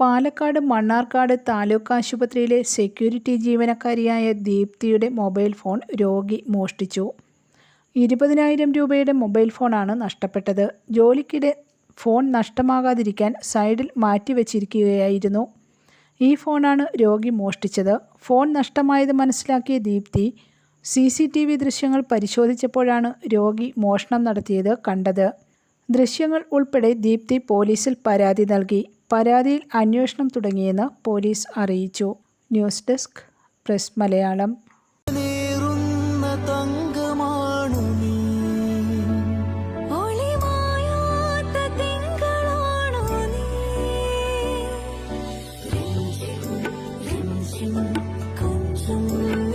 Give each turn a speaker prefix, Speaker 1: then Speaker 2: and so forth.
Speaker 1: പാലക്കാട് മണ്ണാർക്കാട് താലൂക്ക് ആശുപത്രിയിലെ സെക്യൂരിറ്റി ജീവനക്കാരിയായ ദീപ്തിയുടെ മൊബൈൽ ഫോൺ രോഗി മോഷ്ടിച്ചു. ഇരുപതിനായിരം രൂപയുടെ മൊബൈൽ ഫോണാണ് നഷ്ടപ്പെട്ടത്. ജോലിക്കിടെ ഫോൺ നഷ്ടമാകാതിരിക്കാൻ സൈഡിൽ മാറ്റിവെച്ചിരിക്കുകയായിരുന്നു. ഈ ഫോണാണ് രോഗി മോഷ്ടിച്ചത്. ഫോൺ നഷ്ടമായത് മനസ്സിലാക്കിയ Deepthi C C T V ദൃശ്യങ്ങൾ പരിശോധിച്ചപ്പോഴാണ് രോഗി മോഷണം നടത്തിയത് കണ്ടത്. ദൃശ്യങ്ങൾ ഉൾപ്പെടെ ദീപ്തി പോലീസിൽ പരാതി നൽകി. പരാതിയിൽ അന്വേഷണം തുടങ്ങിയെന്ന് പോലീസ് അറിയിച്ചു. News desk press Malayalam.
Speaker 2: Thank തങ്കമാണു